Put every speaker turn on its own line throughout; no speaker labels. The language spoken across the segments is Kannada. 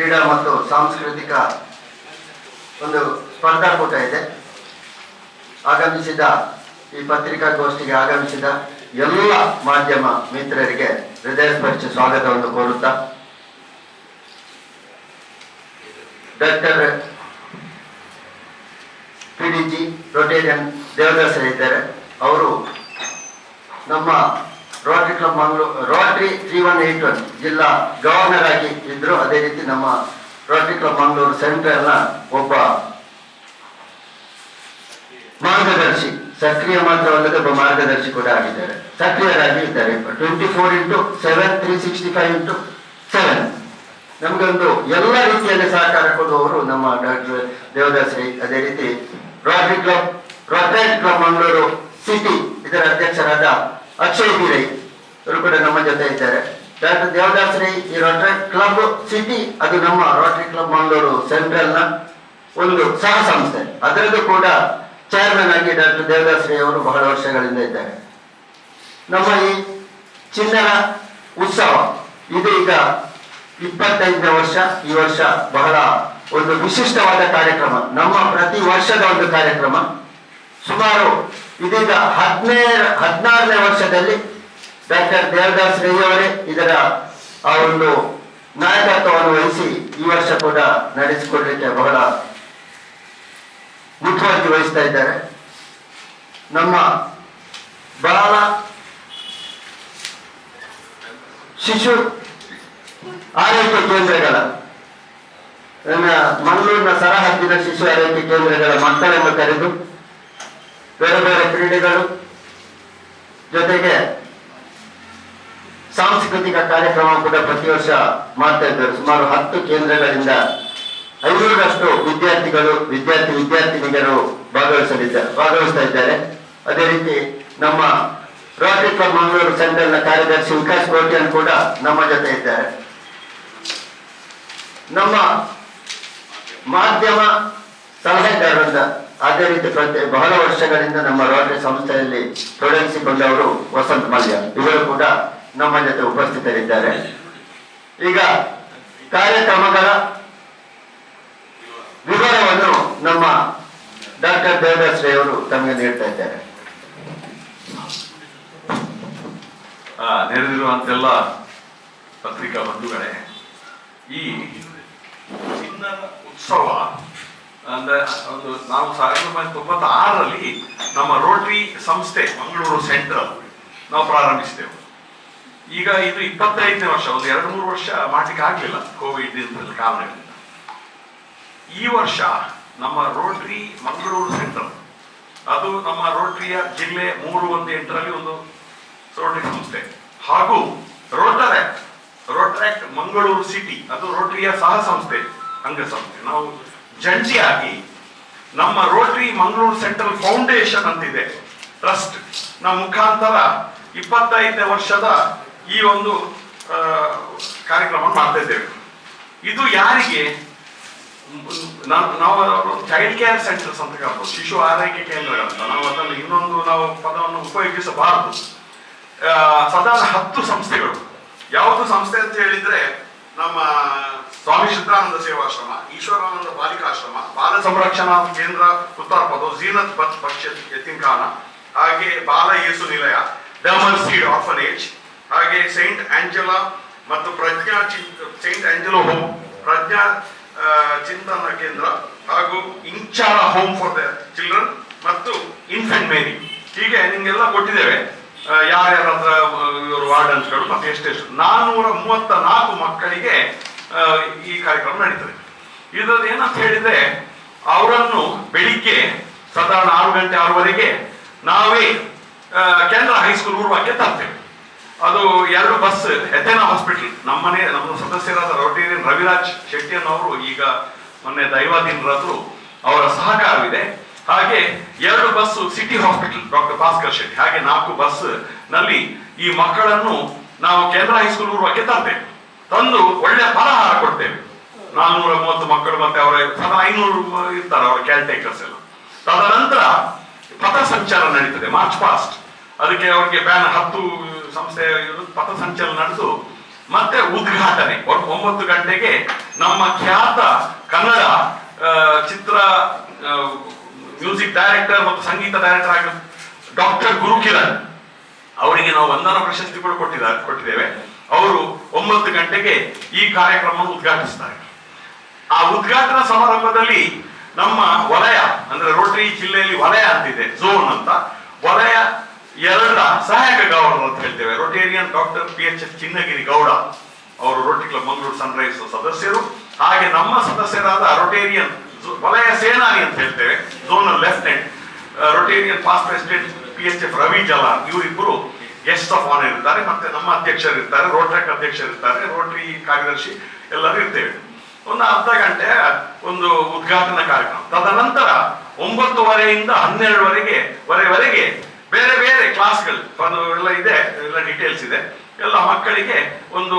ಕ್ರೀಡಾ ಮತ್ತು ಸಾಂಸ್ಕೃತಿಕ ಒಂದು ಸ್ಪರ್ಧಾಕೂಟ ಇದೆ. ಆಗಮಿಸಿದ ಈ ಪತ್ರಿಕಾಗೋಷ್ಠಿಗೆ ಆಗಮಿಸಿದ ಎಲ್ಲ ಮಾಧ್ಯಮ ಮಿತ್ರರಿಗೆ ಹೃದಯಸ್ಪರ್ಶಿ ಸ್ವಾಗತವನ್ನು ಕೋರುತ್ತಾ doctor P D G Rotarian ದೇವದಾಸರಿದ್ದಾರೆ ಅವರು ನಮ್ಮ club Mangaluru Rotary three one eight one ಜಿಲ್ಲಾ ಗವರ್ನರ್ ಆಗಿ ಇದ್ರು. ಅದೇ ರೀತಿ ನಮ್ಮ ರೋಟರಿ ಕ್ಲಬ್ ಮಂಗಳೂರು ಸೆಂಟ್ರಲ್ನ ಒಬ್ಬ ಮಾರ್ಗದರ್ಶಿ, ಸಕ್ರಿಯ ಮಾತ್ರವಲ್ಲದೆ ಒಬ್ಬ ಮಾರ್ಗದರ್ಶಿ ಕೂಡ ಆಗಿದ್ದಾರೆ. ಸಕ್ರಿಯರಾಗಿ ಇದ್ದಾರೆ. Twenty four into seven three sixty five into seven ನಮಗೊಂದು ಎಲ್ಲ ರೀತಿಯಲ್ಲಿ ಸಹಕಾರ ಕೊಡುವವರು ನಮ್ಮ ಡಾಕ್ಟರ್ ದೇವದಾಸ್ರಿ ಅದೇ ರೀತಿ Rotary club Rotary club Mangaluru city ಇದರ ಅಧ್ಯಕ್ಷರಾದ ಅಕ್ಷಯ್ ಬೀರೈ ಇವರು ಕೂಡ ನಮ್ಮ ಜೊತೆ ಇದ್ದಾರೆ. ಡಾಕ್ಟರ್ ದೇವದಾಸ್ರಿ ಈ ರೋಟರಿ ಕ್ಲಬ್ ಸಿಟಿ ಅದು ನಮ್ಮ ರೋಟರಿ ಕ್ಲಬ್ ಮಂಗಳೂರು ಸೆಂಟ್ರಲ್ನ ಒಂದು ಸಹ ಸಂಸ್ಥೆ ಅದರದ್ದು ಕೂಡ ಚೇರ್ಮನ್ ಆಗಿ ಡಾಕ್ಟರ್ ದೇವದಾಸ್ರಿ ಅವರು ಬಹಳ ವರ್ಷಗಳಿಂದ ಇದ್ದಾರೆ. ನಮ್ಮ ಈ ಚಿನ್ನರ ಉತ್ಸವ, ಇದು ಈಗ ಇಪ್ಪತ್ತೈದನೇ ವರ್ಷ. ಈ ವರ್ಷ ಬಹಳ ಒಂದು ವಿಶಿಷ್ಟವಾದ ಕಾರ್ಯಕ್ರಮ. ನಮ್ಮ ಪ್ರತಿ ವರ್ಷದ ಒಂದು ಕಾರ್ಯಕ್ರಮ. ಸುಮಾರು ಇದೀಗ ಹದಿನೇ ಹದಿನಾರನೇ ವರ್ಷದಲ್ಲಿ ಡಾಕ್ಟರ್ ದೇವದಾಸ್ ರೈಯವರೇ ಇದರ ಆ ಒಂದು ನಾಯಕತ್ವವನ್ನು ವಹಿಸಿ ಈ ವರ್ಷ ಕೂಡ ನಡೆಸಿಕೊಳ್ಳಲಿಕ್ಕೆ ಬಹಳ ಮುಖ್ಯವಾಗಿ ವಹಿಸ್ತಾ ಇದ್ದಾರೆ. ನಮ್ಮ ಬಾಲ ಶಿಶು ಆರೈಕೆ ಕೇಂದ್ರಗಳ, ನನ್ನ ಮಂಗಳೂರಿನ ಸರಹದ್ದಿನ ಶಿಶು ಆರೈಕೆ ಕೇಂದ್ರಗಳ ಮಕ್ಕಳನ್ನು ಕರೆದು, ಬೇರೆ ಬೇರೆ ಕ್ರೀಡೆಗಳು ಜೊತೆಗೆ ಸಾಂಸ್ಕೃತಿಕ ಕಾರ್ಯಕ್ರಮ ಕೂಡ ಪ್ರತಿ ವರ್ಷ ಮಾಡ್ತಾ ಇದ್ದಾರೆ. ಸುಮಾರು ಹತ್ತು ಕೇಂದ್ರಗಳಿಂದ ಐನೂರಷ್ಟು ವಿದ್ಯಾರ್ಥಿಗಳು, ವಿದ್ಯಾರ್ಥಿ ವಿದ್ಯಾರ್ಥಿನಿಯರು ಭಾಗವಹಿಸಲಿದ್ದಾರೆ, ಭಾಗವಹಿಸ್ತಾ ಇದ್ದಾರೆ. ಅದೇ ರೀತಿ ನಮ್ಮ ರೋಟರಿ ಫಾರ್ ಮಂಗಳೂರು ಸೆಂಟರ್ನ ಕಾರ್ಯದರ್ಶಿ ವಿಕಾಸ್ ಗೋಟಿಯನ್ ಕೂಡ ನಮ್ಮ ಜೊತೆ ಇದ್ದಾರೆ. ನಮ್ಮ ಮಾಧ್ಯಮ ಸಲಹೆಗಾರರಿಂದ ಅದೇ ರೀತಿ ಪ್ರತಿ ಬಹಳ ವರ್ಷಗಳಿಂದ ನಮ್ಮ ರೋಟರಿ ಸಂಸ್ಥೆಯಲ್ಲಿ ತೊಡಗಿಸಿಕೊಂಡವರು ವಸಂತ ಮಲ್ಯ. ಇವರು ಕೂಡ ನಮ್ಮ ಜೊತೆ ಉಪಸ್ಥಿತರಿದ್ದಾರೆ. ಈಗ ಕಾರ್ಯಕ್ರಮಗಳ ವಿವರವನ್ನು ನಮ್ಮ ಡಾಕ್ಟರ್ ದೇವದಾಸ್ ರೇ ಅವರು ತಮಗೆ ನೀಡ್ತಾ ಇದ್ದಾರೆ.
ನೆರೆದಿರುವಂತೆಲ್ಲ ಪತ್ರಿಕಾ ಬಂಧುಗಳೇ, ಈ ಚಿನ್ನದ ಉತ್ಸವ, ಅಂದ್ರೆ ಒಂದು ನಾವು ಸಾವಿರದ ಒಂಬೈನೂರ ತೊಂಬತ್ತಾರರಲ್ಲಿ ನಮ್ಮ ರೋಟರಿ ಸಂಸ್ಥೆ ಮಂಗಳೂರು ಸೆಂಟ್ರಲ್, ನಾವು ಪ್ರಾರಂಭಿಸಿದೆವು. ಈಗ ಇದು ಇಪ್ಪತ್ತೈದನೇ ವರ್ಷ, ಒಂದು ಎರಡು ಮೂರು ವರ್ಷ ಮಾಡ್ಲಿಕ್ಕೆ ಆಗಲಿಲ್ಲ ಕೋವಿಡ್ ಕಾರಣಗಳಿಂದ ಈ ವರ್ಷ ನಮ್ಮ ರೋಟರಿ ಮಂಗಳೂರು ಸೆಂಟರ್ ಅದು ನಮ್ಮ ರೋಟರಿಯ ಜಿಲ್ಲೆ ಮೂರು ಒಂದು ಎಂಟರಲ್ಲಿ ಒಂದು ರೋಟರಿ ಸಂಸ್ಥೆ. ಹಾಗೂ ರೋಟರ್ಯಾಕ್ಟ್ ರೋಟರ್ಯಾಕ್ಟ್ ಮಂಗಳೂರು ಸಿಟಿ, ಅದು ರೋಟರಿಯ ಸಹ ಸಂಸ್ಥೆ, ಅಂಗಸಂಸ್ಥೆ. ನಾವು ಜಂಟಿಯಾಗಿ ನಮ್ಮ ರೋಟರಿ ಮಂಗಳೂರು ಸೆಂಟ್ರಲ್ ಫೌಂಡೇಶನ್ ಅಂತಿದೆ. ಟ್ರಸ್ಟ್ ನಮ್ಮ ಮುಖಾಂತರ ಇಪ್ಪತ್ತೈದನೇ ವರ್ಷದ ಈ ಒಂದು ಕಾರ್ಯಕ್ರಮ ಮಾಡ್ತಾ ಇದ್ದೇವೆ. ಇದು ಯಾರಿಗೆ? ನಾವು ಚೈಲ್ಡ್ ಕೇರ್ ಸೆಂಟರ್ಸ್ ಅಂತ ಕರ್ಬೋದು ಶಿಶು ಆರೈಕೆ ಕೇಂದ್ರಗಳಂತ. ನಾವು ಅದನ್ನು ಇನ್ನೊಂದು ನಾವು ಪದವನ್ನು ಉಪಯೋಗಿಸಬಾರದು. ಸಾಧಾರಣ ಹತ್ತು ಸಂಸ್ಥೆಗಳು. ಯಾವುದು ಸಂಸ್ಥೆ ಅಂತ ಹೇಳಿದ್ರೆ ನಮ್ಮ ಸ್ವಾಮಿ ಸಿದ್ಧಾನಂದ ಸೇವಾಶ್ರಮ, ಈಶ್ವರಾನಂದ ಬಾಲಿಕಾಶ್ರಮ, ಬಾಲ ಸಂರಕ್ಷಣಾ ಕೇಂದ್ರ ಉತ್ತರಪದ ಜೀನತ್ ಬತ್ ಭಕ್ಷ್ಯ ಯತಿಂಖಾನ ಹಾಗೆ Bala Yesu Nilaya, double seed orphanage ಹಾಗೆ ಸೈಂಟ್ ಆಂಜಲಾ ಮತ್ತು Prajna saint Angelo home Prajna Chintana Kendra ಹಾಗೂ ಇಂಚಾರ ಹೋಮ್ ಫಾರ್ ದ ಚಿಲ್ಡ್ರನ್ ಮತ್ತು ಇನ್ಫೆಂಟ್ ಮೇರಿ ಹೀಗೆ ನಿಮಗೆಲ್ಲ ಕೊಟ್ಟಿದ್ದೇವೆ. ಯಾರ್ಯಾರ ಹತ್ರ ಇವರು ವಾರ್ಡನ್ಸ್ಗಳು ಮತ್ತೆ ಎಷ್ಟೆಷ್ಟು. ನಾನ್ನೂರ ಮೂವತ್ತ ನಾಲ್ಕು ಮಕ್ಕಳಿಗೆ ಈ ಕಾರ್ಯಕ್ರಮ ನಡೀತದೆ. ಇದರಲ್ಲಿ ಏನಂತ ಹೇಳಿದ್ರೆ, ಅವರನ್ನು ಬೆಳಿಗ್ಗೆ ಸಾಧಾರಣ ಆರು ಗಂಟೆ ಆರೂವರೆಗೆ ನಾವೇ ಕೇಂದ್ರ ಹೈಸ್ಕೂಲ್ ಊರ್ವಾಕ್ಕೆ ತರ್ತೇವೆ. ಅದು ಎರಡು ಬಸ್, ಎಥೆನಾ ಹಾಸ್ಪಿಟಲ್ ನಮ್ಮನೆ ನಮ್ಮ ಸದಸ್ಯರಾದ ರೋಟೇರಿಯನ್ ರವಿರಾಜ್ ಶೆಟ್ಟಿ ಅನ್ನೋರು ಈಗ ಮೊನ್ನೆ ದೈವಾಧೀನರಾದ್ರು, ಅವರ ಸಹಕಾರವಿದೆ. ಹಾಗೆ ಎರಡು bus city hospital doctor Bhaskar Shetty. ಹಾಗೆ ನಾಲ್ಕು ಬಸ್ನಲ್ಲಿ ಈ ಮಕ್ಕಳನ್ನು ನಾವು ಕೇಂದ್ರ ಹೈಸ್ಕೂಲ್ ಊರ್ವಕ್ಕೆ ತರ್ತೇವೆ. ತಂದು ಒಳ್ಳೆ ಫಲಹಾರ ಕೊಡ್ತೇವೆ. ನಾನ್ನೂರ ಮೂವತ್ತು ಮಕ್ಕಳು ಮತ್ತೆ ಅವರ, ಸದಾ ಐನೂರು ಇರ್ತಾರೆ ಅವರ ಕೇರ್ ಟೇಕರ್ಸ್ ಎಲ್ಲ. ತದನಂತರ ಪಥಸಂಚಾರ ನಡೀತದೆ ಮಾರ್ಚ್ ಪಾಸ್ಟ್ ಅದಕ್ಕೆ ಅವರಿಗೆ ಬ್ಯಾನ್ ಹತ್ತು ಸಂಸ್ಥೆ ಪಥ ಪಥಸಂಚಲನ ನಡೆಸು ಮತ್ತೆ ಉದ್ಘಾಟನೆ. ಒಂಬತ್ತು ಗಂಟೆಗೆ ನಮ್ಮ ಖ್ಯಾತ ಕನ್ನಡ ಚಿತ್ರ ಮ್ಯೂಸಿಕ್ ಡೈರೆಕ್ಟರ್ ಮತ್ತು ಸಂಗೀತ ಡೈರೆಕ್ಟರ್ ಆಗಿರೋ ಡಾಕ್ಟರ್ ಗುರುಕಿರಣ್ ಅವರಿಗೆ ನಾವು ವಂದನ ಪ್ರಶಸ್ತಿ ಕೂಡ ಕೊಟ್ಟಿದ್ದಾರೆ ಕೊಟ್ಟಿದ್ದೇವೆ. ಅವರು ಒಂಬತ್ತು ಗಂಟೆಗೆ ಈ ಕಾರ್ಯಕ್ರಮವನ್ನು ಉದ್ಘಾಟಿಸ್ತಾರೆ. ಆ ಉದ್ಘಾಟನಾ ಸಮಾರಂಭದಲ್ಲಿ ನಮ್ಮ ವಲಯ, ಅಂದ್ರೆ ರೋಟರಿ ಜಿಲ್ಲೆಯಲ್ಲಿ ವಲಯ ಅಂತಿದೆ, ಝೋನ್ ಅಂತ. ವಲಯ ಎರಡರ ಸಹಾಯಕ ಗೌಡರು ಅಂತ ಹೇಳ್ತೇವೆ. Rotarian doctor P H F Chinnagiri Gowda ಅವರು ರೋಟಿ ಕ್ಲಬ್ ಮಂಗಳೂರು ಸನ್ರೈಸ್ ಸದಸ್ಯರು. ಹಾಗೆ ನಮ್ಮ ಸದಸ್ಯರಾದ ರೊಟೇರಿಯನ್ ವಲಯ ಸೇನಾನಿ ಅಂತ ಹೇಳ್ತೇವೆ zonal lieutenant Rotarian past president P H F Ravi Jala ಇವರಿಬ್ಬರು ಗೆಸ್ಟ್ ಆಫ್ ಆನರ್ ಇರ್ತಾರೆ, ಮತ್ತೆ ನಮ್ಮ ಅಧ್ಯಕ್ಷರು ಇರ್ತಾರೆ ರೋಟ್ರಾಕ್ ಅಧ್ಯಕ್ಷರು ಇರ್ತಾರೆ ರೋಟರಿ ಕಾರ್ಯದರ್ಶಿ ಎಲ್ಲರೂ ಇರ್ತೇವೆ. ಒಂದು ಅರ್ಧ ಗಂಟೆ, ಒಂದು ಉದ್ಘಾಟನಾ ಕಾರ್ಯಕ್ರಮ. ತದನಂತರ ಒಂಬತ್ತುವರೆಯಿಂದ ಹನ್ನೆರಡುವರೆಗೆ, ವರೆವರೆಗೆ ಬೇರೆ ಬೇರೆ ಕ್ಲಾಸ್ಗಳು ಎಲ್ಲ ಇದೆ, ಎಲ್ಲ ಡೀಟೇಲ್ಸ್ ಇದೆ. ಎಲ್ಲ ಮಕ್ಕಳಿಗೆ ಒಂದು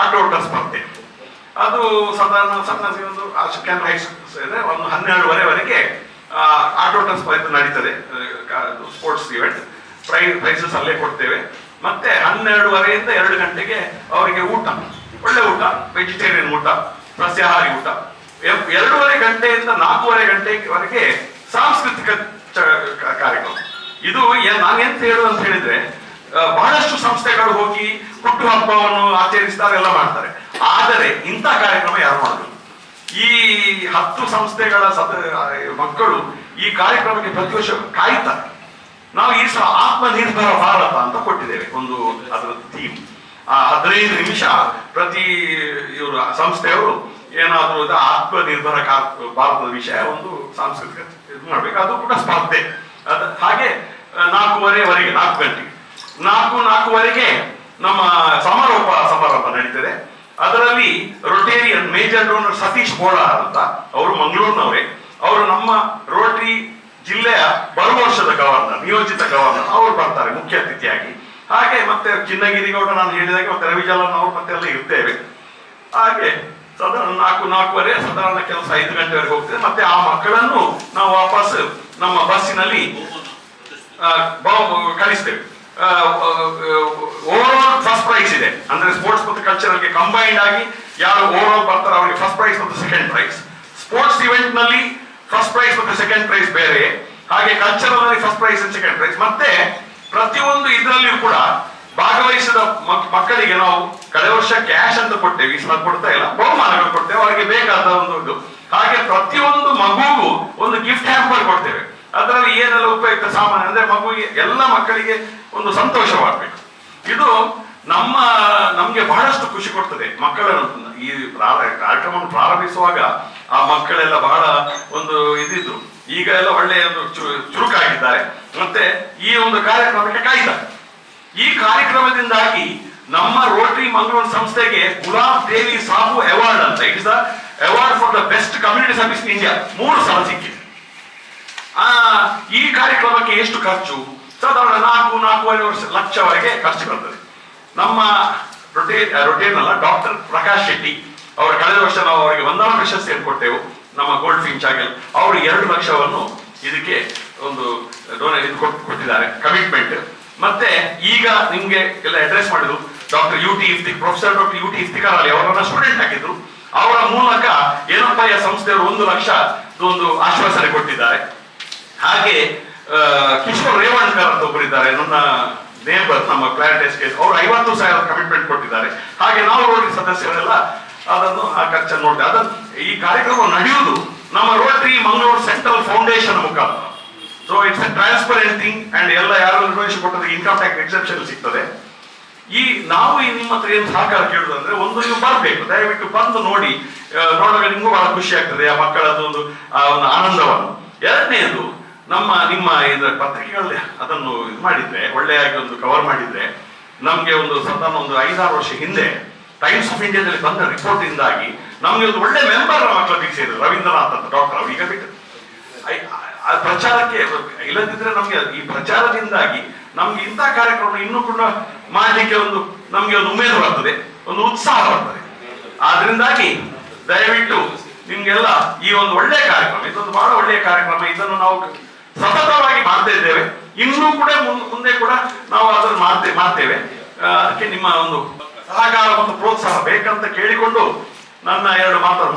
ಆಟೋಟ ಸ್ಪರ್ಧೆ. ಅದು ಸಾಧಾರಣ ಸಣ್ಣ ಒಂದು ಸೆಕೆಂಡ್ ಹೈ ಇದೆ. ಒಂದು ಹನ್ನೆರಡುವರೆವರೆಗೆ ಆಟೋಟ ಸ್ಪರ್ಧೆ ನಡೀತದೆ. ಸ್ಪೋರ್ಟ್ಸ್ ಇವೆಂಟ್ ಪ್ರೈಸ್ ಪ್ರೈಸಸ್ ಅಲ್ಲೇ ಕೊಡ್ತೇವೆ. ಮತ್ತೆ ಹನ್ನೆರಡುವರೆಯಿಂದ ಎರಡು ಗಂಟೆಗೆ ಅವರಿಗೆ ಊಟ. ಒಳ್ಳೆ ಊಟ ವೆಜಿಟೇರಿಯನ್ ಊಟ, ಸಸ್ಯಾಹಾರಿ ಊಟ. ಎರಡೂವರೆ ಗಂಟೆಯಿಂದ ನಾಲ್ಕೂವರೆ ಗಂಟೆವರೆಗೆ ಸಾಂಸ್ಕೃತಿಕ ಕಾರ್ಯಕ್ರಮ. ಇದು ನಾನೆಂತ ಹೇಳುದು ಅಂತ ಹೇಳಿದ್ರೆ ಬಹಳಷ್ಟು ಸಂಸ್ಥೆಗಳು ಹೋಗಿ ಹುಟ್ಟು ಹಬ್ಬವನ್ನು ಆಚರಿಸ್ತಾರೆ, ಎಲ್ಲ ಮಾಡ್ತಾರೆ. ಆದರೆ ಇಂಥ ಕಾರ್ಯಕ್ರಮ ಯಾರು ಮಾಡಿದ್ರು ಈ ಹತ್ತು ಸಂಸ್ಥೆಗಳ ಸದ ಮಕ್ಕಳು ಈ ಕಾರ್ಯಕ್ರಮಕ್ಕೆ ಪ್ರತಿ ವರ್ಷ ಕಾಯ್ತಾರೆ. ನಾವು ಈ ಸಲ ಆತ್ಮನಿರ್ಭರ ಭಾರತ ಅಂತ ಕೊಟ್ಟಿದ್ದೇವೆ, ಒಂದು ಅದರ ಥೀಮ್. ಆ ಹದಿನೈದು ನಿಮಿಷ ಪ್ರತಿ ಇವರು, ಸಂಸ್ಥೆಯವರು ಏನಾದರೂ ಆತ್ಮನಿರ್ಭರ ಭಾರತದ ವಿಷಯ ಒಂದು ಸಾಂಸ್ಕೃತಿಕ ಇದು ಮಾಡ್ಬೇಕು. ಅದು ಕೂಡ ಸ್ಪರ್ಧೆ. ಅದ ಹಾಗೆ ನಾಲ್ಕೂವರೆವರೆಗೆ, ನಾಲ್ಕು ಗಂಟೆ ನಾಲ್ಕು, ನಾಲ್ಕೂವರೆಗೆ ನಮ್ಮ ಸಮಾರೋಪ ಸಮಾರಂಭ ನಡೀತದೆ. ಅದರಲ್ಲಿ Rotarian major donor Satish Bolar ಅಂತ ಅವರು ಮಂಗಳೂರಿನವರೇ. ಅವರು ನಮ್ಮ ರೋಟರಿ ಜಿಲ್ಲೆಯ ಬರುವ ವರ್ಷದ ಗವರ್ನರ್, ನಿಯೋಜಿತ ಗವರ್ನರ್. ಅವರು ಬರ್ತಾರೆ ಮುಖ್ಯ ಅತಿಥಿಯಾಗಿ. ಹಾಗೆ ಮತ್ತೆ ಚಿನ್ನಗಿರಿಗೌಡ ನಾನು ಹೇಳಿದಾಗ ಮತ್ತೆ ರವಿಜಾಲನ್ ಅವರು ಮತ್ತೆ ಎಲ್ಲ ಇರ್ತೇವೆ. ಹಾಗೆ ಸಾಧಾರಣ ನಾಲ್ಕು, ನಾಲ್ಕುವರೆ, ಸಾಧಾರಣ ಕೆಲಸ ಐದು ಗಂಟೆವರೆಗೆ ಹೋಗ್ತದೆ. ಮತ್ತೆ ಆ ಮಕ್ಕಳನ್ನು ನಾವು ವಾಪಸ್ ನಮ್ಮ ಬಸ್ಸಿನಲ್ಲಿ ಆ, ಬ- ಕಳಿಸ್ತೇವೆ ಓವರ್ ಆಲ್ ಫಸ್ಟ್ ಪ್ರೈಸ್ ಇದೆ. ಅಂದ್ರೆ ಸ್ಪೋರ್ಟ್ಸ್ ಮತ್ತು ಕಲ್ಚರಲ್ಗೆ ಕಂಬೈನ್ಡ್ ಆಗಿ ಯಾರು ಓವರ್ ಆಲ್ ಬರ್ತಾರೆ ಅವರಿಗೆ ಫಸ್ಟ್ ಪ್ರೈಸ್ ಮತ್ತು ಸೆಕೆಂಡ್ ಪ್ರೈಸ್ ಸ್ಪೋರ್ಟ್ಸ್ ಇವೆಂಟ್ನಲ್ಲಿ ಫಸ್ಟ್ ಪ್ರೈಸ್ ಮತ್ತು ಸೆಕೆಂಡ್ ಪ್ರೈಸ್ ಬೇರೆ. ಹಾಗೆ ಕಲ್ಚರಲ್ನಲ್ಲಿ first prize and second prize ಮತ್ತೆ ಪ್ರತಿಯೊಂದು ಇದರಲ್ಲಿಯೂ ಕೂಡ ಭಾಗವಹಿಸಿದ ಮಕ್- ಮಕ್ಕಳಿಗೆ ನಾವು ಕಳೆದ ವರ್ಷ ಕ್ಯಾಶ್ ಅಂತ ಕೊಟ್ಟೇವೆ ಈ ಸಲ ಕೊಡ್ತಾ ಇಲ್ಲ. ಬಹುಮಾನಗಳು ಕೊಡ್ತೇವೆ. ಅವರಿಗೆ ಬೇಕಾದ ಒಂದು ಹಾಗೆ ಪ್ರತಿಯೊಂದು ಮಗುಗೂ ಒಂದು ಗಿಫ್ಟ್ ಹ್ಯಾಂಪರ್ ಕೊಡ್ತೇವೆ. ಅದರಲ್ಲಿ ಏನೆಲ್ಲ ಉಪಯುಕ್ತ ಸಾಮಾನ್ಯ ಅಂದ್ರೆ ಮಗುವಿಗೆ ಎಲ್ಲ ಮಕ್ಕಳಿಗೆ ಒಂದು ಸಂತೋಷವಾಗಬೇಕು. ಇದು ನಮ್ಮ, ನಮ್ಗೆ ಬಹಳಷ್ಟು ಖುಷಿ ಕೊಡ್ತದೆ ಮಕ್ಕಳನ್ನು. ಈ ಕಾರ್ಯಕ್ರಮವನ್ನು ಪ್ರಾರಂಭಿಸುವಾಗ ಆ ಮಕ್ಕಳೆಲ್ಲ ಬಹಳ ಒಂದು ಇದಿದ್ರು. ಈಗ ಎಲ್ಲ ಒಳ್ಳೆಯ ಒಂದು ಚುರುಕಾಗಿದ್ದಾರೆ. ಮತ್ತೆ ಈ ಒಂದು ಕಾರ್ಯಕ್ರಮಕ್ಕೆ ಕಾಯ್ತಾರೆ. ಈ ಕಾರ್ಯಕ್ರಮದಿಂದಾಗಿ ನಮ್ಮ ರೋಟರಿ ಮಂಗಳೂರು ಸಂಸ್ಥೆಗೆ ಗುಲಾಬ್ ದೇವಿ ಸಾಹು ಅವಾರ್ಡ್ ಅಂತ it's the award for the best community service in India ಮೂರು ಸಲ ಸಿಕ್ಕಿದೆ. ಆ, ಈ ಕಾರ್ಯಕ್ರಮಕ್ಕೆ ಎಷ್ಟು ಖರ್ಚು? ಸಾಧಾರಣ ನಾಲ್ಕು, ನಾಲ್ಕೂವರೆ ವರ್ಷ, ಲಕ್ಷವರೆಗೆ ಖರ್ಚು ಬರ್ತದೆ. ನಮ್ಮ ರೊಟೇನ್ ರೊಟೇನ್ ಅಲ್ಲ ಡಾಕ್ಟರ್ ಪ್ರಕಾಶ್ ಶೆಟ್ಟಿ ಅವರು ಕಳೆದ ವರ್ಷ ನಾವು ಅವರಿಗೆ ವಂದನಾ ಪ್ರಶಸ್ತಿಯನ್ನು ಕೊಟ್ಟೆವು ನಮ್ಮ ಗೋಲ್ಡ್ ಫಿಂಚ್ ಆಗಿ ಅವರು ಎರಡು ಲಕ್ಷವನ್ನು ಇದಕ್ಕೆ ಒಂದು ಡೋನೇ ಇದು ಕೊಟ್ಟು ಕೊಟ್ಟಿದ್ದಾರೆ ಕಮಿಟ್ಮೆಂಟ್ ಮತ್ತೆ ಈಗ ನಿಮ್ಗೆ ಎಲ್ಲ ಅಡ್ರೆಸ್ ಮಾಡಿದ್ರು, doctor U T Ifti professor doctor U T Iftikar ಅಲ್ಲಿ ಅವರನ್ನ ಸ್ಟೂಡೆಂಟ್ ಆಗಿದ್ರು ಅವರ ಮೂಲಕ ಏನಪ್ಪ ಸಂಸ್ಥೆಯವರು ಒಂದು ಲಕ್ಷ ಒಂದು ಆಶ್ವಾಸನೆ ಕೊಟ್ಟಿದ್ದಾರೆ. ಹಾಗೆ ಕಿಶೋರ್ ರೇವಣ್ಕರ್ ಅಂತ ಒಬ್ಬರಿದ್ದಾರೆ ನನ್ನ ನೇಬರ್ ನಮ್ಮ ಕ್ಲಾರಿಟಿ ಎಸ್ಕೇಸ್ ಅವರು ಐವತ್ತು ಸಾವಿರ ಕಮಿಟ್ಮೆಂಟ್ ಕೊಟ್ಟಿದ್ದಾರೆ. ಹಾಗೆ ನಾವು ರೋಟರಿ ಸದಸ್ಯರೆಲ್ಲ ಅದನ್ನು ಆ ಖರ್ಚನ್ನು ನೋಡಿದೆ. ಅದನ್ನು ಈ ಕಾರ್ಯಕ್ರಮ ನಡೆಯುವುದು ನಮ್ಮ ರೋಟರಿ ಮಂಗಳೂರು ಸೆಂಟ್ರಲ್ ಫೌಂಡೇಶನ್ ಮುಖಾಂತರ. So it's a transparent thing and ಎಲ್ಲ ಯಾರು ನಿರ್ವಹಿಸಿ ಕೊಟ್ಟರೆ ಇನ್ಕಮ್ ಟ್ಯಾಕ್ಸ್ ಎಕ್ಸೆಪ್ಷನ್ ಸಿಗ್ತದೆ. ಈ ನಾವು ಈ ನಿಮ್ಮ ಹತ್ರ ಏನು ಸಹಕಾರ ಕೇಳುದಂದ್ರೆ ಒಂದು ನೀವು ಬರಬೇಕು. ದಯವಿಟ್ಟು ಬಂದು ನೋಡಿ. ನೋಡಿದಾಗ ನಿಮಗೂ ಬಹಳ ಖುಷಿ ಆಗ್ತದೆ ಆ ಮಕ್ಕಳದ್ದು ಒಂದು, ಆ, ಒಂದು ಆನಂದವನ್ನು. ಎರಡನೇದು ನಮ್ಮ, ನಿಮ್ಮ ಇದರ ಪತ್ರಿಕೆಗಳಲ್ಲಿ ಅದನ್ನು ಇದು ಮಾಡಿದ್ರೆ, ಒಳ್ಳೆಯಾಗಿ ಒಂದು ಕವರ್ ಮಾಡಿದ್ರೆ, ನಮ್ಗೆ ಒಂದು ಸತತ ಒಂದು ಐದಾರು ವರ್ಷ ಹಿಂದೆ ಟೈಮ್ಸ್ ಆಫ್ ಇಂಡಿಯಾದಲ್ಲಿ ಬಂದ ರಿಪೋರ್ಟ್ ಇಂದಾಗಿ ನಮ್ಗೆ ಒಂದು ಒಳ್ಳೆ ಮೆಂಬರ್ ನಮ್ಮ ಕ್ಲಬ್ಗೆ ಸೇರಿದ್ರು ರವೀಂದ್ರನಾಥ್ ಅಂತ ಡಾಕ್ಟರ್ ಅವ್ರು ಈಗ ಬಿಟ್ಟು. ಪ್ರಚಾರಕ್ಕೆ, ಇಲ್ಲದಿದ್ರೆ ನಮ್ಗೆ ಈ ಪ್ರಚಾರದಿಂದಾಗಿ ನಮ್ಗೆ ಇಂಥ ಕಾರ್ಯಕ್ರಮ ಇನ್ನೂ ಕೂಡ ಮಾಡಲಿಕ್ಕೆ ಒಂದು, ನಮ್ಗೆ ಒಂದು ಉಮೇದು ಬರ್ತದೆ, ಒಂದು ಉತ್ಸಾಹ ಬರ್ತದೆ. ಆದ್ರಿಂದಾಗಿ ದಯವಿಟ್ಟು ನಿಮ್ಗೆಲ್ಲ ಈ ಒಂದು ಒಳ್ಳೆ ಕಾರ್ಯಕ್ರಮ, ಇದೊಂದು ಬಹಳ ಒಳ್ಳೆಯ ಕಾರ್ಯಕ್ರಮ, ಇದನ್ನು ನಾವು ಸತತವಾಗಿ ಮಾಡ್ತಾ ಇದ್ದೇವೆ. ಇನ್ನೂ ಕೂಡ ಮುಂದೆ ಕೂಡ ನಾವು ಅದನ್ನು ಮಾಡ್ತೇ ಮಾಡ್ತೇವೆ. ಆ, ಅದಕ್ಕೆ ನಿಮ್ಮ ಒಂದು ಸಹಕಾರ ಮತ್ತು ಪ್ರೋತ್ಸಾಹ ಬೇಕಂತ ಕೇಳಿಕೊಂಡು ನನ್ನ ಎರಡು ಮಾತನ್ನು